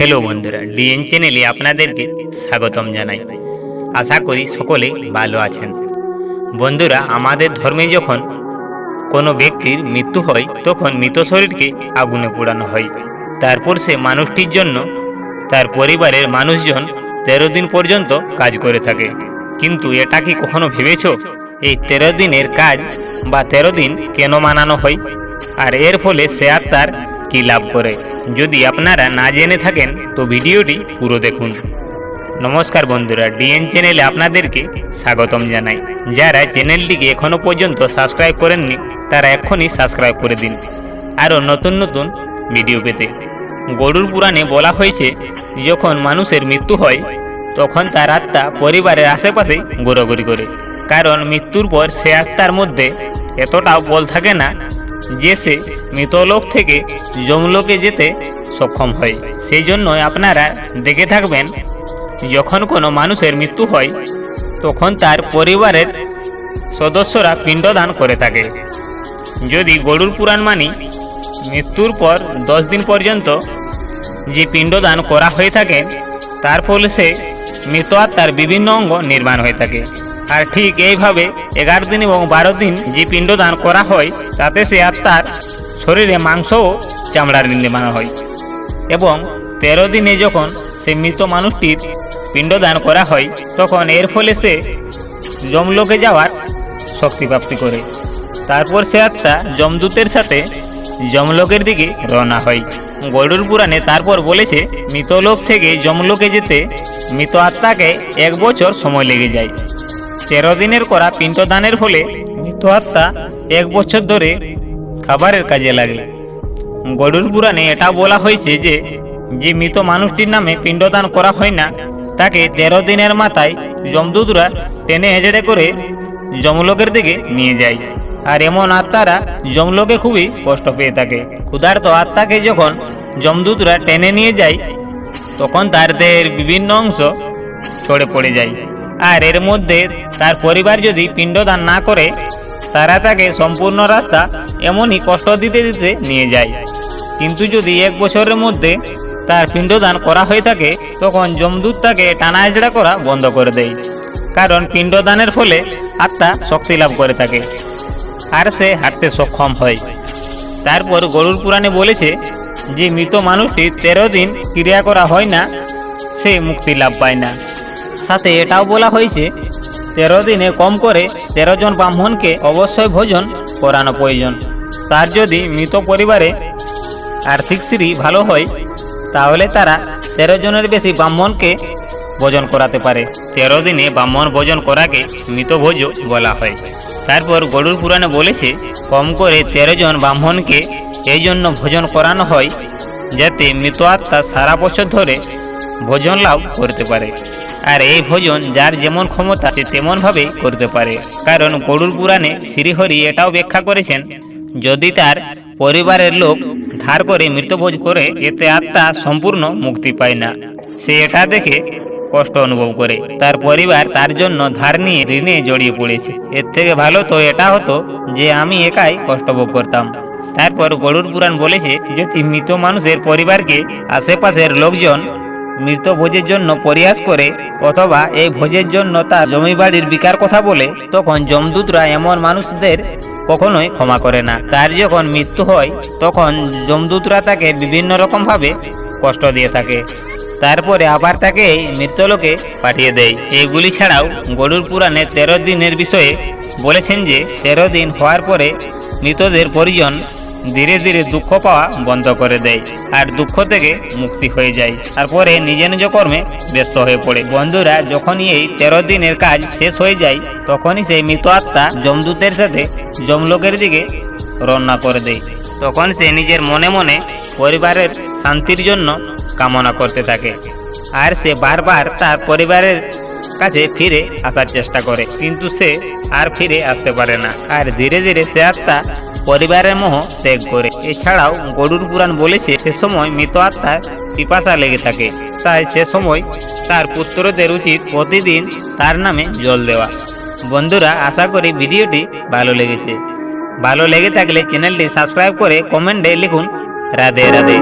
Hello বন্ধুরা DNA চ্যানেলে আপনাদেরকে স্বাগতম জানাই। আশা করি সকলে ভালো আছেন। বন্ধুরা, আমাদের ধর্মে যখন কোনো ব্যক্তির মৃত্যু হয়, তখন মৃত শরীরকে আগুনে পোড়ানো হয়। তারপর সে মানুষটির জন্য, তার পরিবারের মানুষজন তেরো দিন পর্যন্ত কাজ করে থাকে। কিন্তু এটা কি কখনো ভেবেছ? এই তেরো দিনের কাজ বা তেরো দিন কেন মানানো হয়? আর এর ফলে সে আত্মার কি লাভ করে? যদি আপনারা না জেনে থাকেন, তো ভিডিওটি পুরো দেখুন। নমস্কার বন্ধুরা, ডিএন চ্যানেলে আপনাদেরকে স্বাগতম জানাই। যারা চ্যানেলটিকে এখনও পর্যন্ত সাবস্ক্রাইব করেননি, তারা এক্ষুনি সাবস্ক্রাইব করে দিন। আরও নতুন নতুন ভিডিও পেতে। গরুর পুরাণে বলা হয়েছে, যখন মানুষের মৃত্যু হয়, তখন তার আত্মা পরিবারের আশেপাশে ঘোরাঘুরি করে। কারণ মৃত্যুর পর সে আত্মার মধ্যে এতটাও বল থাকে না যে সে মৃতলোক থেকে যমলোকে যেতে সক্ষম হয়। সেই জন্য আপনারা দেখে থাকবেন, যখন কোনো মানুষের মৃত্যু হয়, তখন তার পরিবারের সদস্যরা পিণ্ডদান করে থাকে। যদি গরুর পুরাণ মানি, মৃত্যুর পর দশ দিন পর্যন্ত যে পিণ্ডদান করা হয়ে থাকে, তার ফলে সে মৃত আত্মার বিভিন্ন অঙ্গ নির্মাণ হয়ে থাকে। আর ঠিক এইভাবে এগারো দিন এবং বারো দিন যে পিণ্ডদান করা হয়, তাতে সে আত্মার শরীরে মাংস ও চামড়ার নির্মাণ হয়। এবং তেরো দিনে যখন সে মৃত মানুষটির পিণ্ডদান করা হয়, তখন এর ফলে সে যমলোকে যাওয়ার শক্তি প্রাপ্তি করে। তারপর সে আত্মা যমদূতের সাথে যমলোকের দিকে রওনা হয়। গরুর পুরাণে তারপর বলেছে মৃতলোক থেকে যমলোকে যেতে মৃত আত্মাকে এক বছর সময় লেগে যায়। তেরো দিনের করা পিণ্ডদানের ফলে মৃত আত্মা এক বছর ধরে খাবারের কাজে লাগে গরুর পুরাণে এটা বলা হয়েছে যে যে মৃত মানুষটির নামে পিণ্ডদান করা হয় না, তাকে তেরো দিনের মাথায় যমদূতরা টেনে হেঁচড়ে করে যমলোকের দিকে নিয়ে যায়। আর এমন আত্মারা যমলোকে খুবই কষ্ট পেয়ে থাকে। ক্ষুধার্ত আত্মাকে যখন যমদূতরা টেনে নিয়ে যায়, তখন তার দেহের বিভিন্ন অংশ ছড়ে পড়ে যায়। আর এর মধ্যে তার পরিবার যদি পিণ্ডদান না করে, তারা তাকে সম্পূর্ণ রাস্তা এমনই কষ্ট দিতে দিতে নিয়ে যায়। কিন্তু যদি এক বছরের মধ্যে তার পিণ্ডদান করা হয়ে থাকে, তখন যমদূত তাকে টানা হেঁচড়া করা বন্ধ করে দেয়। কারণ পিণ্ডদানের ফলে আত্মা শক্তি লাভ করে থাকে, আর সে হাঁটতে সক্ষম হয়। তারপর গরুর পুরাণে বলেছে যে, মৃত মানুষটি তেরো দিন ক্রিয়া করা হয় না, সে মুক্তি লাভ পায় না। সাথে এটাও বলা হয়েছে, তেরো দিনে কম করে তেরো জন ব্রাহ্মণকে অবশ্যই ভোজন করানো প্রয়োজন। তার যদি মৃত পরিবারে আর্থিক শ্রী ভালো হয়, তাহলে তারা তেরো জনের বেশি ব্রাহ্মণকে ভোজন করাতে পারে। তেরো দিনে ব্রাহ্মণ ভোজন করাকে মৃতভোজ বলা হয়। তারপর গরুর পুরাণে বলেছে, কম করে তেরো জন ব্রাহ্মণকে এই জন্য ভোজন করানো হয়, যাতে মৃত আত্মা সারা বছর ধরে ভোজন লাভ করতে পারে। আর এই ভোজন যার যেমন ক্ষমতা সে তেমনভাবে করতে পারে। কারণ গরুর পুরাণে শ্রীহরি এটাও ব্যাখ্যা করেছেন, যদি তার পরিবারের লোক ধার করে মৃতভোজ করে, এতে আত্মা সম্পূর্ণ মুক্তি পায় না। সে এটা দেখে কষ্ট অনুভব করে। তার পরিবার তার জন্য ধার নিয়ে ঋণে জড়িয়ে পড়েছে। এর থেকে ভালো তো এটা হতো যে আমি একাই কষ্ট ভোগ করতাম। তারপর গরুর পুরাণ বলেছে, যদি মৃত মানুষের পরিবারকে আশেপাশের লোকজন মৃত ভোজের জন্য পরিহাস করে অথবা এই ভোজের জন্য তার জমি বাড়ির বিকার কথা বলে, তখন যমদূতরা এমন মানুষদের কখনোই ক্ষমা করে না। তার যখন মৃত্যু হয়, তখন যমদূতরা তাকে বিভিন্ন রকমভাবে কষ্ট দিয়ে থাকে। তারপরে আবার তাকে মৃত্যলোকে পাঠিয়ে দেয়। এইগুলি ছাড়াও গরুর পুরাণে তেরো দিনের বিষয়ে বলেছেন যে, তেরো দিন হওয়ার পরে মৃতদের পরিজন ধীরে ধীরে দুঃখ পাওয়া বন্ধ করে দেয়। আর দুঃখ থেকে মুক্তি হয়ে যায়। তারপরে নিজ নিজ কর্মে ব্যস্ত হয়ে পড়ে। বন্ধুরা, যখনই এই তেরো দিনের কাজ শেষ হয়ে যায়, তখনই সেই মৃত আত্মা যমদূতের সাথে যমলোকের দিকে রওনা করে দেয়। তখন সে নিজের মনে মনে পরিবারের শান্তির জন্য কামনা করতে থাকে। আর সে বারবার তার পরিবারের কাছে ফিরে আসার চেষ্টা করে। কিন্তু সে আর ফিরে আসতে পারে না। আর ধীরে ধীরে সে আত্মা পরিবারের মোহ ত্যাগ করে। এছাড়াও গরুর পুরাণ বলেছে, সে সময় মৃত আত্মার পিপাসা লেগে থাকে। তাই সে সময় তার পুত্রদের উচিত প্রতিদিন তার নামে জল দেওয়া। বন্ধুরা, আশা করি ভিডিওটি ভালো লেগেছে। ভালো লেগে থাকলে চ্যানেলটি সাবস্ক্রাইব করে কমেন্টে লিখুন, রাধে রাধে।